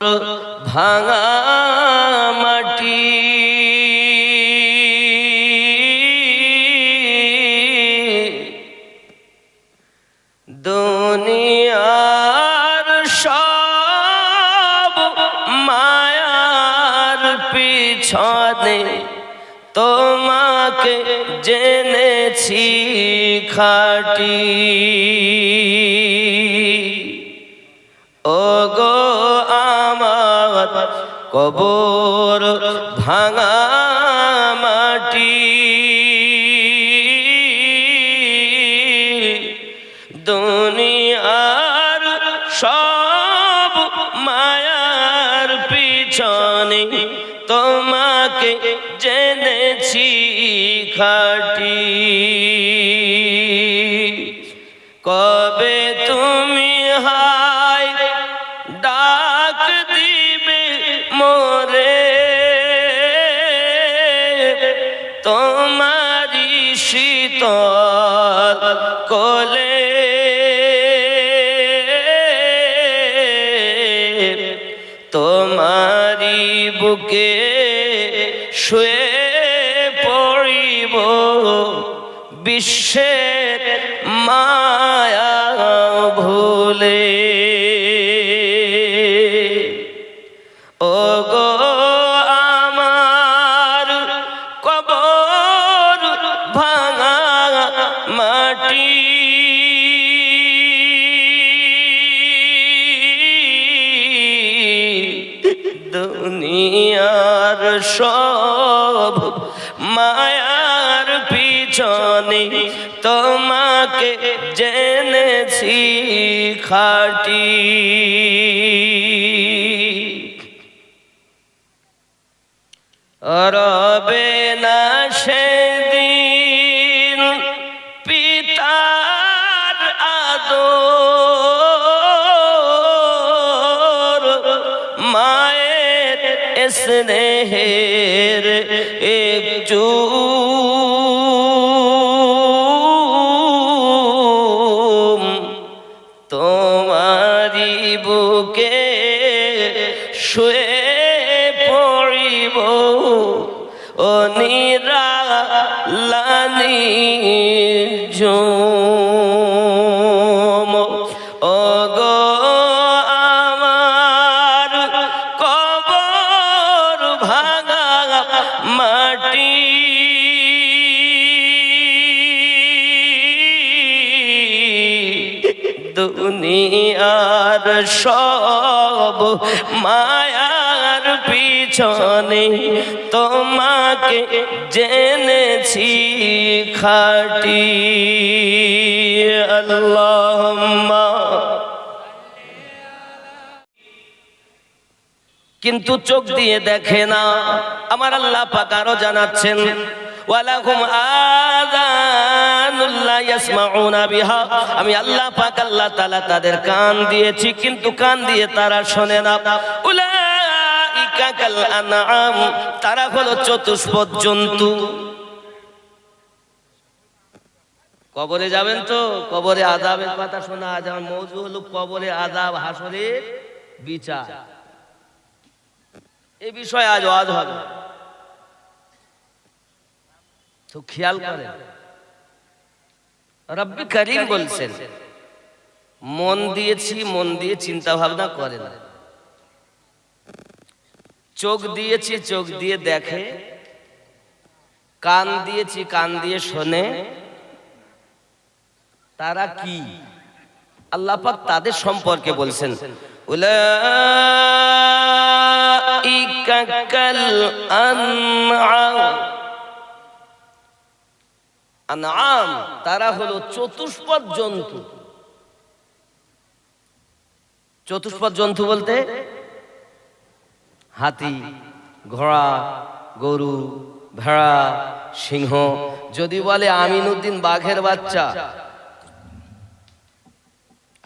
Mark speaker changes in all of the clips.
Speaker 1: ভাঙা মাটি। দুনিয়ার সব মায়ার পিছনে তোমাকে জেনেছি খাটি। কবর ভাঙা মাটি। দুনিয়ার সব মায়ার পিছনে তোমাকে জেনেছি খাটি। কবে বিশ্বের মায়া ভুলে। ভাঙা মাটি। দুনিয়ার সব মায়ার পিছনে তোমাকে জেনেছি খাটি। রবে না সেদিন পিতার আদর মায়ের স্নেহের একটু মায়ার পিছনে তোমাকে জেনেছি খাটি। আল্লাহ কিন্তু চোখ দিয়ে দেখে না, আমার আল্লাহ পাক আরও জানাচ্ছেন ওয়ালাকুম আযানুল্লাহ ইয়াসমাউনা বিহা। আমি আল্লাহ পাক, আল্লাহ তাআলা তাদের কান দিয়েছি, কিন্তু কান দিয়ে তারা শোনে না। উলাইকা কাল আনআম, তারা হলো চতুষ্পদ জন্তু। কবরে যাবেন তো? কবরে আযাবের কথা শোনা আজ আমার মৌজু হলো কবরে আযাব হাসরের বিচার। এই বিষয়ে আজ ওয়াজ হবে। তো খেয়াল করে। রব্বি করিম বলছেন, মন দিয়েছি, মন দিয়ে চিন্তা ভাবনা করে না। চোখ দিয়েছি, চোখ দিয়ে দেখে। কান দিয়েছি, কান দিয়ে শোনে। তারা কি? আল্লাহ পাক তাদের সম্পর্কে বলছেন, উলাইকা আনআম, তারা হলো চতুষ্পদ জন্তু। চতুষ্পদ জন্তু বলতে হাতি, ঘোড়া, গরু, ভেড়া, সিংহ, যদি বলে আমিনুদ্দিন বাঘের বাচ্চা,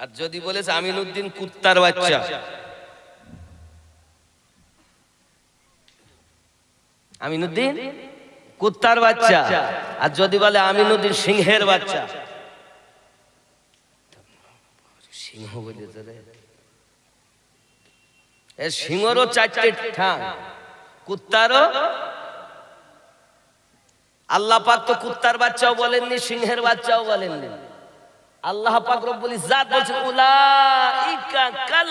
Speaker 1: আর যদি বলেছে আমিনুদ্দিন কুত্তার বাচ্চা, আমিনুদ্দিন কুত্তার বাচ্চা। আর যদি বলে আমিনুদ্দিন সিংহের বাচ্চা। সিংহ সিংহরও চারটে ঠাং কুত্তারও। আল্লাহ পাক তো কুত্তার বাচ্চাও বলেননি, সিংহের বাচ্চাও বলেননি। আল্লাহ পাক রব্বুল ইজ্জাত কাল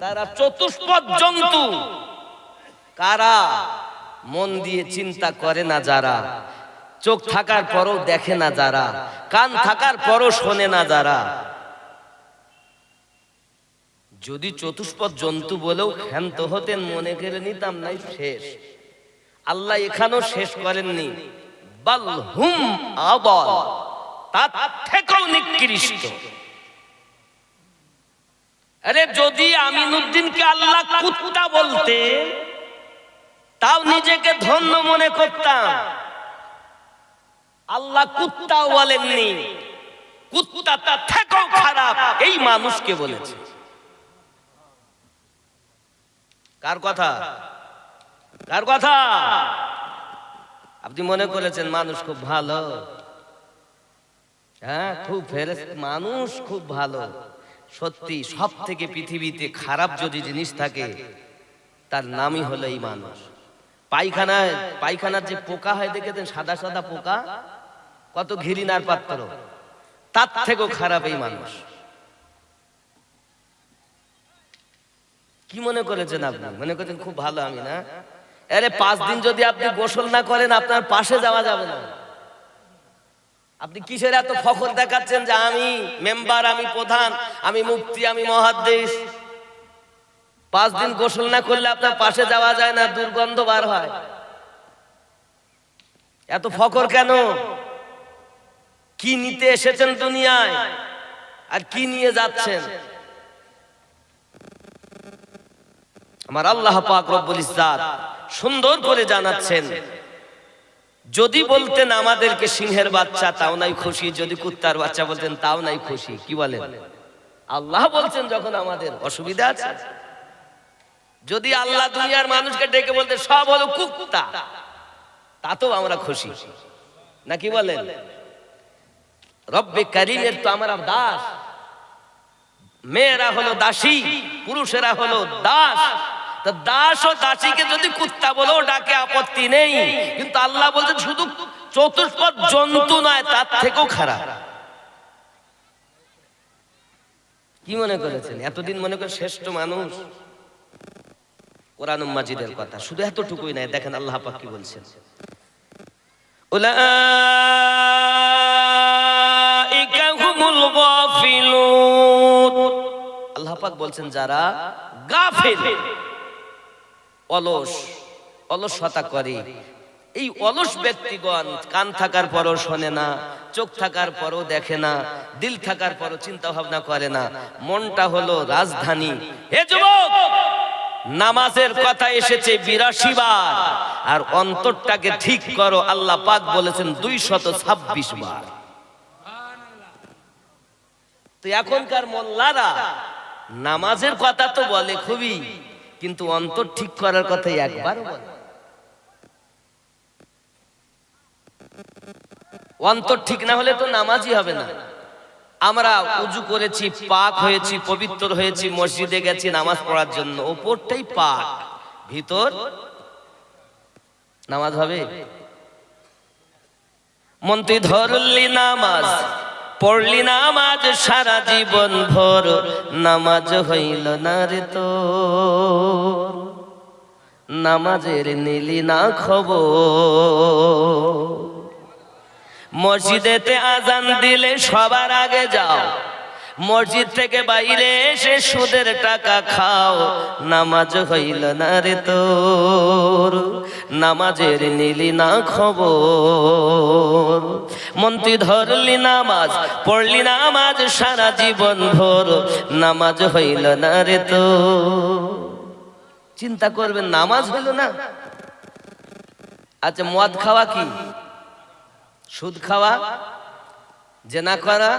Speaker 1: তারা চতুষ্পদ জন্তু। কারা? মন দিয়ে চিন্তা করে না যারা। চোখ থাকার পরও দেখে না যারা। কান থাকার পরও শোনে না যারা। যদি চতুষ্পদ জন্তু বলেও ক্ষান্ত হতেন, মনে করে নিতাম নাই শেষ। আল্লাহ এখানেও শেষ করেননি। বাল হুম আরে যদি আমিনুদ্দিনকে আল্লাহ কুত্তা বলতে তাও নিজেকে ধন্য মনে করতাম। আল্লাহ কুত্তাও বলেননি। কুত্তা তার থেকেও খারাপ, এই মানুষকে বলেছে। কার কথা? কার কথা? আপনি মনে করেছেন মানুষ খুব ভালো? হ্যাঁ খুব ফেরেস, মানুষ খুব ভালো। সত্যি সব থেকে পৃথিবীতে খারাপ যদি জিনিস থাকে, তার নামই হলো এই মানুষ। পায়খানায়, পায়খানার যে পোকা হয়, দেখেছেন? সাদা সাদা পোকা? কত ঘিরিনার পাত্র। তার থেকেও খারাপ এই মানুষ। কি মনে করেছেন আপনি? মনে করেছেন খুব ভালো আমি, না? আরে, পাঁচ দিন যদি আপনি গোসল না করেন, আপনার পাশে যাওয়া যাবে না। আপনি কিসের এত ফখর দেখাচ্ছেন যে আমি মেম্বার, আমি প্রধান, আমি মুক্তি আমি মহাদেশ পাঁচ দিন গোসল না করলে আপনার পাশে যাওয়া যায় না, দুর্গন্ধ বার হয়। এত ফখর কেন? কি নিতে এসেছেন দুনিয়ায়? আর কি নিয়ে যাচ্ছেন? আমার আল্লাহ পাক রব্বুল ইজ্জাত সুন্দর করে জানাচ্ছেন, যদি বলতেন আমাদেরকে সিংহের বাচ্চা, তাও নাই খুশি। যদি কুত্তার বাচ্চা বলতেন, তাও নাই খুশি। কি বলেন? আল্লাহ বলছেন যখন আমাদের, অসুবিধা আছে? যদি আল্লাহ দুনিয়ার মানুষকে ডেকে বলতে, সব হলো কুত্তা তাতেও আমরা খুশি। নাকি বলেন? রব্বে কারিমের তো আমরা দাস। মেয়েরা হলো দাসী, পুরুষেরা হলো দাস। দাস ও দাসীকে যদি কুত্তা বলেও ডাকে, আপত্তি নেই। কিন্তু আল্লাহ বলছেন, শুধু চতুষ্পদ জন্তু নয়, তার থেকেও খারাপ। কি মনে করেছেন? এতদিন মনে করে শ্রেষ্ঠ মানুষ। কোরআন মাজিদের কথা। শুধু এতটুকুই নাই, দেখেন আল্লাহ পাক কি বলছেন। আল্লাহ পাক বলছেন, যারা গাফিল, অলস, অলসতা করে, এই অলস ব্যক্তিগণ কান থাকার পরও শোনে না, চোখ থাকার পরও দেখে না, দিল থাকার পরও চিন্তা ভাবনা করে না। মনটা হলো রাজধানী। হে যুবক! নামাজের কথা এসেছে বিরাশি বার। আর অন্তরটাকে ঠিক করো, আল্লাহ পাক বলেছেন দুই শত ছাব্বিশ বার। তো এখনকার মোল্লারা নামাজের কথা তো বলে খুবই, কিন্তু অন্তর ঠিক করার কথা একবারও বলে। অন্তর ঠিক না হলে তো নামাজই হবে না। আমরা উজু করেছি, পাক হয়েছি, পবিত্র হয়েছি, মসজিদে গেছি নামাজ পড়ার জন্য। ওপরটাই পাক, ভিতর নামাজ হবে। মন্ত্রী ধরলি নামাজ, পড়লি নামাজ, সারা জীবন ভর, নামাজ হইল না রে তো নামাজের নিলি না খবর। মসজিদেতে আজান দিলে সবার আগে যাও। মসজিদ থেকে বাইরে এসে সুদের টাকা খাও। নামাজ হইল না রে তোর, নামাজের নিলি না খবর। মন্ত্রী ধরলি নামাজ, পড়লি নামাজ সারা জীবন ভোর। নামাজ হইল না রে তো চিন্তা করবেন, নামাজ হইল না? আচ্ছা মদ খাওয়া কি? সুদ খাওয়া, জেনা করা,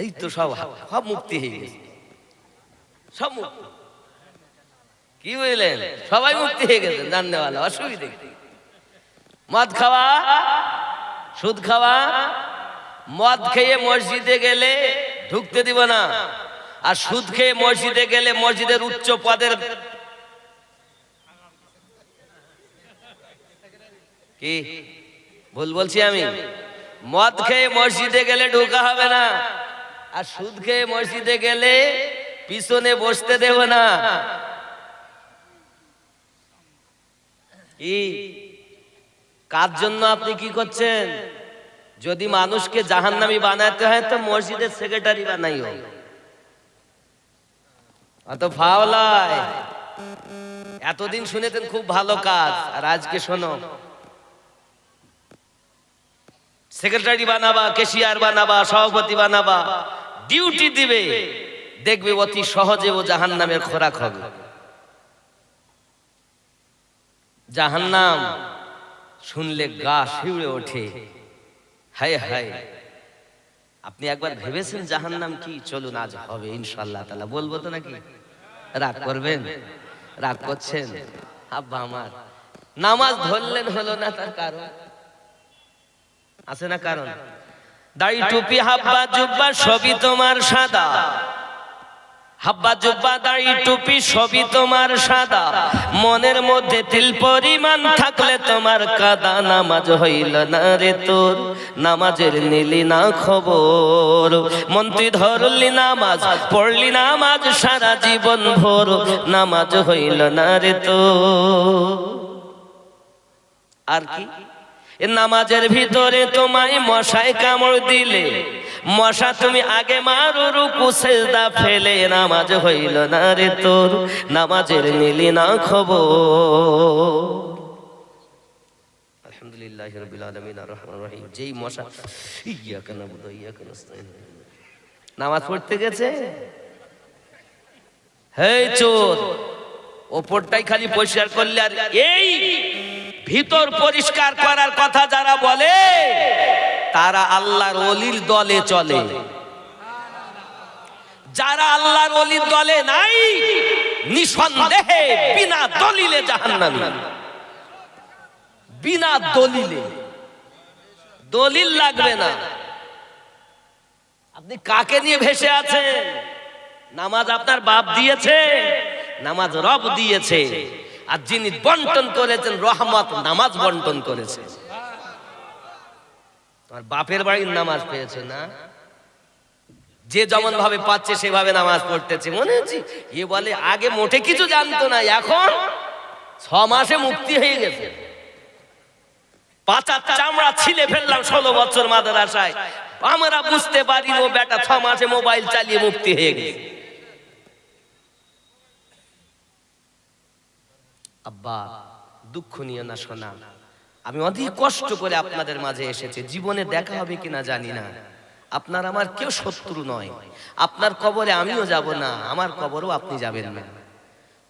Speaker 1: এই তো সব সব মুক্তি হয়ে গেছে। সব মুক্তি। কি বুঝলেন সবাই মুক্তি হয়ে গেছে জানতে ভালো অসুবিধে মদ খাওয়া, সুদ খাওয়া, মদ খেয়ে মসজিদে গেলে ঢুকতে দিব না। আর সুদ খেয়ে মসজিদে গেলে মসজিদের উচ্চ পদের কি? ভুল বলছি আমি? মদ খেয়ে মসজিদে গেলে ঢোকা হবে না। আর সুদ খেয়ে মসজিদে গেলে পিছনে বসতে দেব না। কার জন্য আপনি কি করছেন? যদি মানুষকে জাহান্নামী বানাতে হয় তো মসজিদের সেক্রেটারি বানাইও অত ফাওলায় এতদিন শুনেছেন খুব ভালো কাজ। আর আজকে শোনো সেক্রেটারি বানাবা কেশিয়ার বানাবা, সভাপতি বানাবা ডিউটি দিবে। দেখবে অতি সহজে ও জাহান নামের খোরাক হবে। জাহান্নাম শুনলে গা শিউড়ে ওঠে। হায় হায়। আপনি একবার ভেবেছেন জাহান্নাম কি? চলুন, আজ হবে ইনশাল্লাহ তালা বলব তো নাকি? রাগ করবেন? রাগ করছেন? আব্বা আমার, নামাজ ধরলেন হলো না তার কারণ? আছে না কারণ? দাড়ি টুপি হাব্বা জুব্বা সবই তোমার সাদা। হাব্বা জুব্বা দাড়ি টুপি সবই তোমার সাদা। মনের মধ্যে তিল পরিমাণ থাকলে তোমার কাদা নামাজ হইল না রে তোর। নামাজের নিলি না খবর। মন্ত্রী ধরলি নামাজ পড়লি নামাজ সারা জীবন ভোর। নামাজ হইল না রে তোর। আর কি? নামাজের ভিতরে তোমায় মশায় কামড় দিলে, মশা তুমি আগে মারো, রুকু, সেজদা ফেলে, নামাজ হইল না রে তোর, নামাজের নিলি না খবর। আলহামদুলিল্লাহ রাব্বিল আলামিন, আর রহমানির রহিম। যেই মশা, ইয়াকা নাবুদু ওয়া ইয়াকা নাস্তাইন নামাজ পড়তে গেছে? হেই চোর, ওপরটাই খালি পরিষ্কার করলে আর এই ভিতর পরিষ্কার করার কথা যারা বলে, তারা আল্লাহর অলির দলে চলে। যারা আল্লাহর অলির দলে নাই, নিঃসন্দেহে বিনা দলিলে জাহান্নামী। বিনা দলিলে। দলিল লাগবে না। আপনি কাকে নিয়ে ভেসে আছেন? নামাজ আপনার বাপ দিয়েছে, নামাজ রব দিয়েছে। আর যিনি বন্টন করেছেন, রহমত, নামাজ বন্টন করেছে। তোমার বাপের বাড়ির নামাজ পেয়েছে না? যে যেমন ভাবে পাচ্ছে, সেভাবে নামাজ পড়তেছে। মনে হচ্ছে, এ বলে আগে মোটে কিছু জানতো না, এখন ছ মাসে মুক্তি হয়ে গেছে। পাচার চামড়া ছিলে ফেললাম ষোলো বছর মাদার আমরা বুঝতে পারি ও বেটা ছ মাসে মোবাইল চালিয়ে মুক্তি হয়ে গেছে। আব্বা, দুঃখ নিয়ে না শোনা আমি অধিক কষ্ট করে আপনাদের মাঝে এসেছি। জীবনে দেখা হবে কিনা জানি না। আপনার আমার কেউ শত্রু নয়। আপনার কবরে আমিও যাব না। আমার কবরও আপনি যাবেন না।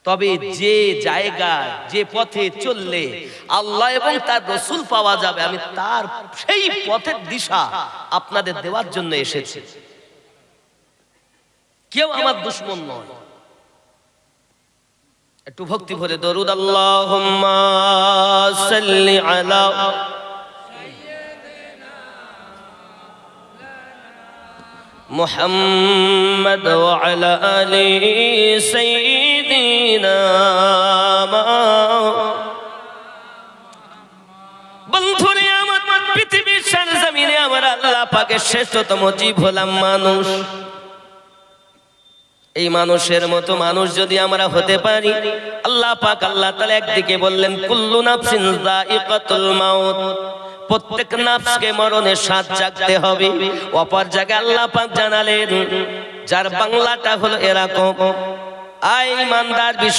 Speaker 1: তবে যে জায়গা, যে পথে চললে আল্লাহ এবং তার রসুল পাওয়া যাবে, আমি তার সেই পথের দিশা আপনাদের দেওয়ার জন্য এসেছি। কেউ আমার দুশ্মন নয়। একটু ভক্তি ভরে দরুদ আল্লাহুম্মা সাল্লি আলা محمد وعلى آل سيدنا বন্ধুরে আমার পৃথিবীর জমিনে আমার আল্লাহ পাকের শ্রেষ্ঠতম জীব হলাম মানুষ এই মানুষের মতো মানুষ যদি আমরা হতে পারি, আল্লাহ পাক আল্লাহ তাআলা একদিকে বললেন, কুল্লু নাফসিন যায়িকাতুল মাউত। প্রত্যেক নাফসকে মরণের স্বাদ জাগতে হবে। অপর জায়গায় আল্লাহ পাক জানালেন, যার বাংলাটা হলো এরকম। আই ইমানদার বিশ্ব